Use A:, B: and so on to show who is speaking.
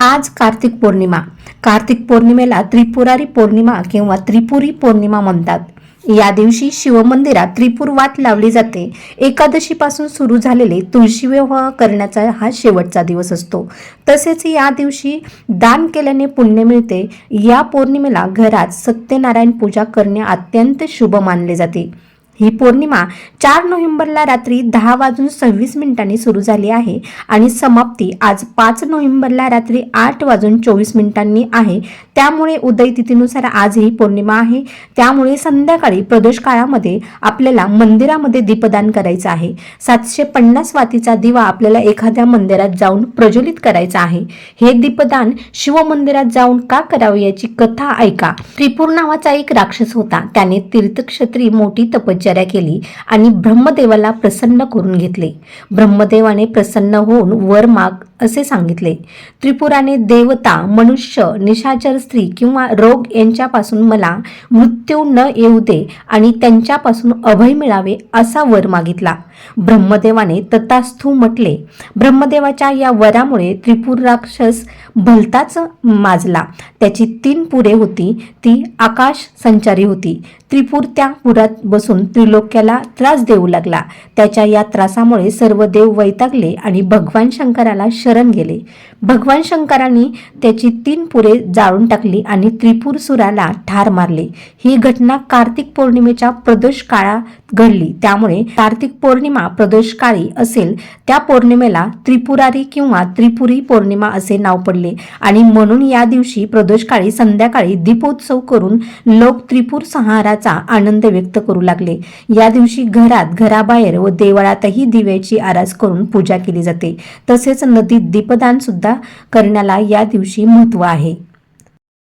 A: आज कार्तिक पौर्णिमा. कार्तिक पौर्णिमेला त्रिपुरारी पौर्णिमा किंवा त्रिपुरी पौर्णिमा म्हणतात. या दिवशी शिवमंदिरात त्रिपूर वात लावली जाते. एकादशीपासून सुरू झालेले तुळशी विवाह करण्याचा हा शेवटचा दिवस असतो. तसेच या दिवशी दान केल्याने पुण्य मिळते. या पौर्णिमेला घरात सत्यनारायण पूजा करणे अत्यंत शुभ मानले जाते. ही पौर्णिमा चार नोव्हेंबरला रात्री दहा वाजून सव्वीस मिनिटांनी सुरू झाली आहे आणि समाप्ती आज पाच नोव्हेंबरला रात्री आठ वाजून चोवीस मिनिटांनी आहे. त्यामुळे उदय तिथीनुसार आज ही पौर्णिमा आहे. त्यामुळे संध्याकाळी प्रदोष काळामध्ये आपल्याला मंदिरामध्ये दीपदान करायचं आहे. सातशे पन्नास वातीचा दिवा आपल्याला एखाद्या मंदिरात जाऊन प्रज्वलित करायचा आहे. हे दीपदान शिवमंदिरात जाऊन का करावे याची कथा ऐका. त्रिपूर नावाचा एक राक्षस होता. त्याने तीर्थक्षेत्री मोठी तपश्चर्या केली आणि ब्रह्मदेवाला प्रसन्न करून घेतले. ब्रह्मदेवाने प्रसन्न होऊन वर माग असे सांगितले. त्रिपुराने देवता मनुष्य निशाचर स्त्री किंवा रोग यांच्यापासून मला मृत्यू न येऊ दे आणि त्यांच्यापासून अभय मिळावे असा वर मागितला. ब्रह्मदेवाने तथास्थू म्हटले. ब्रह्मदेवाच्या या वरामुळे त्रिपुर राक्षस भलताच माजला. त्याची तीन पुरे होती. ती आकाश संचारी होती. त्रिपूर त्या पुरात बसून त्रिलोक्याला त्रास देऊ लागला. त्याच्या या त्रासामुळे सर्व देव वैतागले आणि भगवान शंकराला शरण गेले. भगवान शंकरांनी त्याची तीन पुरे जाळून टाकली आणि त्रिपूर सुराला ठार मारले. ही घटना कार्तिक पौर्णिमेच्या प्रदोष काळात घडली. त्यामुळे कार्तिक पौर्णिमा प्रदोष काळी असेल त्या पौर्णिमेला त्रिपुरारी किंवा त्रिपुरी पौर्णिमा असे नाव पडले आणि म्हणून या दिवशी प्रदोष काळी संध्याकाळी दीपोत्सव करून लोक त्रिपूर संहाराचा आनंद व्यक्त करू लागले. या दिवशी घरात घराबाहेर व देवळातही दिव्याची आरास करून पूजा केली जाते. तसेच नदी दीपदान सुद्धा करण्याला या दिवशी महत्त्व आहे.